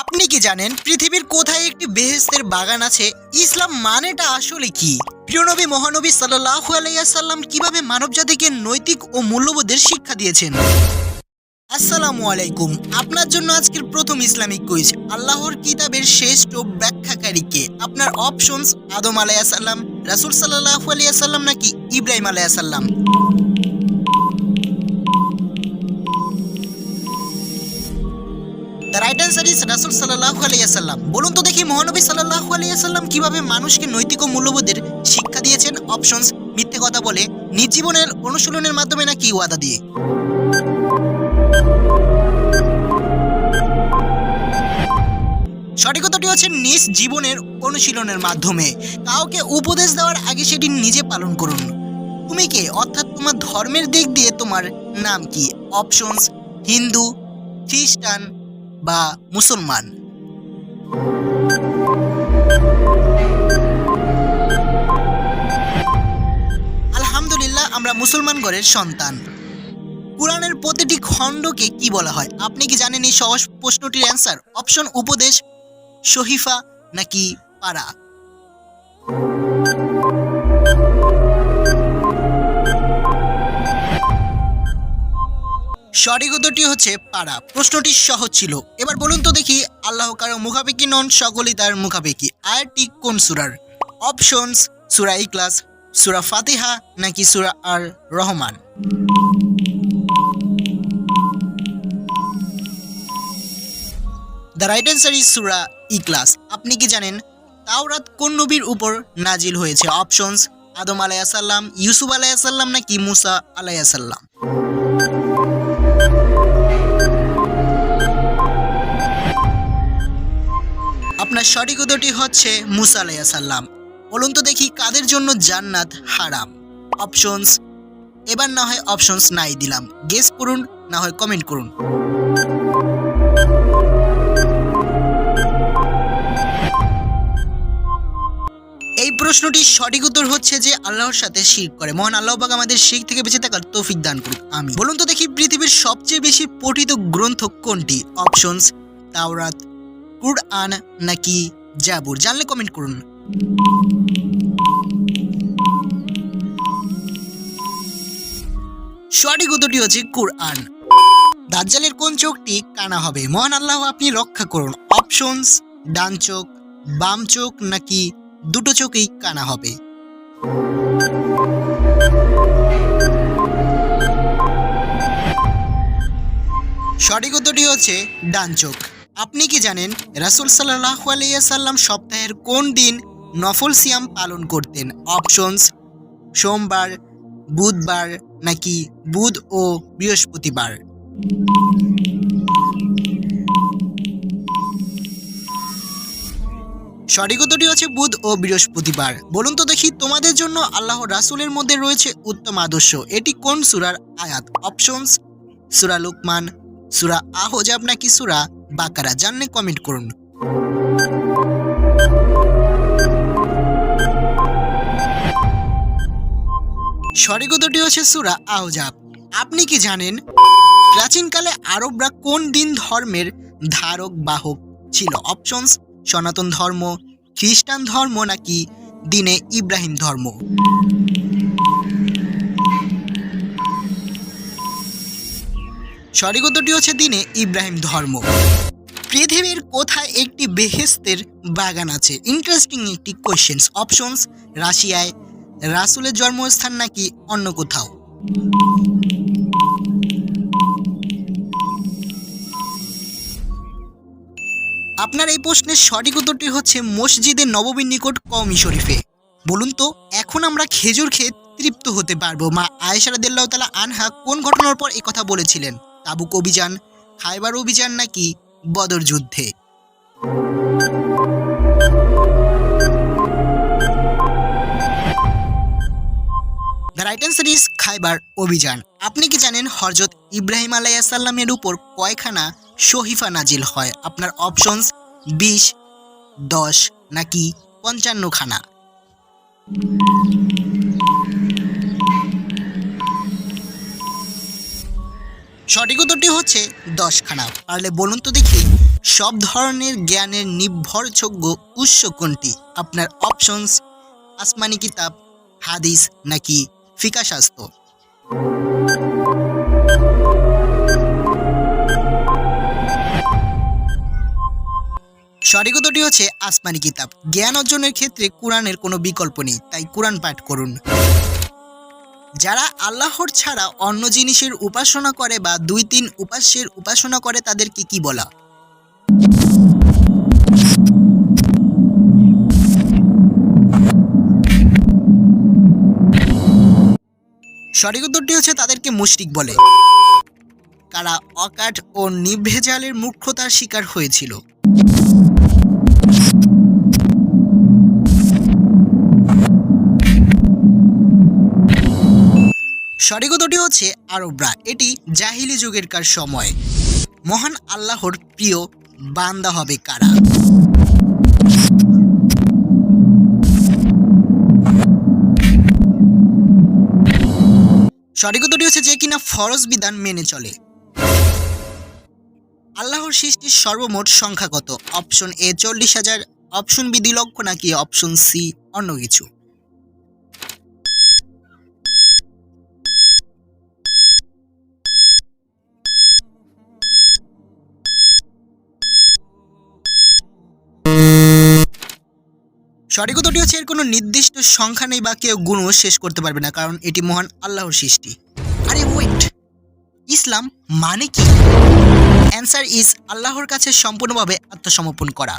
আপনি কি জানেন পৃথিবীর কোথায় একটি বেহেস্তের বাগান আছে? ইসলাম মানেটা আসলে কি? প্রিয়নবী মহানবী সাল্লাহ আলাইসাল্লাম কীভাবে মানবজাতিকে নৈতিক ও মূল্যবোধের শিক্ষা দিয়েছেন? আসসালামু আলাইকুম। আপনার জন্য আজকের প্রথম ইসলামিক কুইজ। আল্লাহর কিতাবের শ্রেষ্ঠ ব্যাখ্যাকারীকে আপনার অপশনস আদম আলাইসাল্লাম রাসুল সাল্লাহ আলিয়াসাল্লাম নাকি ইব্রাহিম আলাইসাল্লাম অ্যান্সার ইজ রাসুল সাল্লাহ আলিয়াসাল্লাম বলুন তো দেখি মহানবী সাল্লাহ আলিয়াসাল্লাম কীভাবে মানুষকে নৈতিক মূল্যবোধের শিক্ষা দিয়েছেন? অপশনস মিথ্যে কথা বলে, নিজ জীবনের অনুশীলনের মাধ্যমে নাকি ওয়াদা দিয়ে? সঠিকতাটি হচ্ছে নিজ জীবনের অনুশীলনের মাধ্যমে। কাউকে উপদেশ দেওয়ার আগে সেটি নিজে পালন করুন। তুমি কে? অর্থাৎ তোমার ধর্মের দিক দিয়ে তোমার নাম কি? অপশনস হিন্দু, খ্রিস্টান বা মুসলমান। আলহামদুলিল্লাহ, আমরা মুসলমান ঘরের সন্তান। কোরআনের প্রতিটি খণ্ডকে কি বলা হয়? আপনি কি জানেন এই সহজ প্রশ্নটির অ্যান্সার অপশন উপদেশ, শহীফা নাকি পারা সঠিক উত্তরটি হচ্ছে পাড়া। প্রশ্নটি সহজ ছিল। এবার বলুন তো দেখি আল্লাহ কারও মুখাপেক্ষি নন, সকলেই তার মুখাপেক্ষি। আয়ারটি কোন সুরার? অপশনস সুরা ইকলাস সুরা ফাতিহা নাকি Surah Ar Rahman? The right answer is Surah Ikhlas আপনি কি জানেন, তাওরাত কোন নবীর উপর নাজিল হয়েছে? অপশনস আদম আলাইসাল্লাম ইউসুফ আলাইসাল্লাম নাকি মুসা আলাইসাল্লাম আপনার সঠিক উত্তরটি হচ্ছে মুসা আলাইসাল্লাম বলুন তো দেখি কাদের জন্য জান্নাত হারাম? অপশনস এবার না হয় অপশনস নাই দিলাম। গেস করুন, না হয় কমেন্ট করুন। এই প্রশ্নটির সঠিক উত্তর হচ্ছে যে আল্লাহর সাথে শির করে। মহান আল্লাহ পাক আমাদের শিখ থেকে বেঁচে থাকার তৌফিক দান করুক। আমি বলুন তো দেখি পৃথিবীর সবচেয়ে বেশি পঠিত গ্রন্থ কোনটি? অপশনস তাওরাত কুরআন নাকি জাবুর? জানলে কমেন্ট করুন। সঠিক উত্তরটি হচ্ছে কুরআন। দাজ্জালের কোন চোখটি কানা হবে? মহান আল্লাহ, আপনি রক্ষা করুন। অপশনস, ডান চোখ, বাম চোখ নাকি দুটো চোখেই কানা হবে? সঠিক উত্তরটি হচ্ছে ডান চোখ। আপনি কি জানেন, রাসুল সাল্লাহ আলাইসাল্লাম সপ্তাহের কোন দিন নফল সিয়াম পালন করতেন? অপশনস সোমবার, বুধবার নাকি বুধ ও বৃহস্পতিবার? সঠিক উত্তরটি হচ্ছে বুধ ও বৃহস্পতিবার। বলুন তো দেখি, তোমাদের জন্য আল্লাহ রাসুলের মধ্যে রয়েছে উত্তম আদর্শ। এটি কোন সুরার আয়াত? অপশনস সুরা লুকমান, সুরা আহজাব নাকি সুরা বাকারা, জানলে কমেন্ট করুন। উত্তরটি হচ্ছে সুরা আহজাব। আপনি কি জানেন প্রাচীনকালে আরবরা কোন দিন ধর্মের ধারক বাহক ছিল? অপশনস সনাতন ধর্ম, খ্রিস্টান ধর্ম নাকি দিনে ইব্রাহিম ধর্ম? উত্তরটি হচ্ছে দিনে ইব্রাহিম ধর্ম। কোথায় একটি বেহেস্তের বাগান আছে? ইন্টারেস্টিং একটি কোয়েশ্চেন্স অপশনস রাশিয়ায় রাসুলের জন্মস্থান নাকি অন্য কোথাও? আপনার এই প্রশ্নের সঠিক উত্তরটি হচ্ছে মসজিদের নবমীর নিকট কওমি শরীফে। বলুন তো, এখন আমরা খেজুর খেয়ে তৃপ্ত হতে পারব? মা আয়েশা রাদিয়াল্লাহু তাআলা আনহা কোন ঘটনার পর কথা বলেছিলেন? তাবুক অভিযান, খাইবার অভিযান নাকি বদর যুদ্ধে? দ্য সিরিজ খাইবার অভিযান। আপনি কি জানেন হরজত ইব্রাহিম আলাইসাল্লামের উপর কয়খানা শহীফা নাজিল হয়? আপনার অপশনস বিশ, দশ নাকি পঞ্চান্ন খানা সঠিক উত্তরটি হচ্ছে দশখানা। পারলে বলুন তো দেখি, সব ধরনের জ্ঞানের নির্ভরযোগ্য উৎস কোনটি? আপনার অপশনস আসমানি কিতাব, হাদিস নাকি ফিকা শাস্ত্র সঠিক হচ্ছে আসমানি কিতাব। জ্ঞান অর্জনের ক্ষেত্রে কোরআনের কোনো বিকল্প নেই, তাই কোরআন পাঠ করুন। যারা আল্লাহর ছাড়া অন্য জিনিসের উপাসনা করে বা দুই তিন উপাস্যের উপাসনা করে, তাদেরকে কি বলা? সঠিক উত্তরটি হচ্ছে তাদেরকে মুশরিক বলে। কারা অকাট ও নিভেজালের মূর্খতার শিকার হয়েছিল। সঠিক উত্তরটি হচ্ছে আরবরা। এটি জাহিলি যুগেরকার সময়। মহান আল্লাহর প্রিয় বান্দা হবে কারা? সঠিক উত্তরটি হচ্ছে যে কিনা ফরজ বিধান মেনে চলে। আল্লাহর সৃষ্টির সর্বমোট সংখ্যা কত? অপশন এ চল্লিশ হাজার অপশন বি দুই লক্ষ নাকি অপশন সি অন্য কিছু? সঠিক উত্তরটি হচ্ছে এর কোনো নির্দিষ্ট সংখ্যা নেই বা কেউ গুণও শেষ করতে পারবে না, কারণ এটি মহান আল্লাহর সৃষ্টি। আরে ওয়েট ইসলাম মানে কি? অ্যান্সার ইজ আল্লাহর কাছে সম্পূর্ণভাবে আত্মসমর্পণ করা।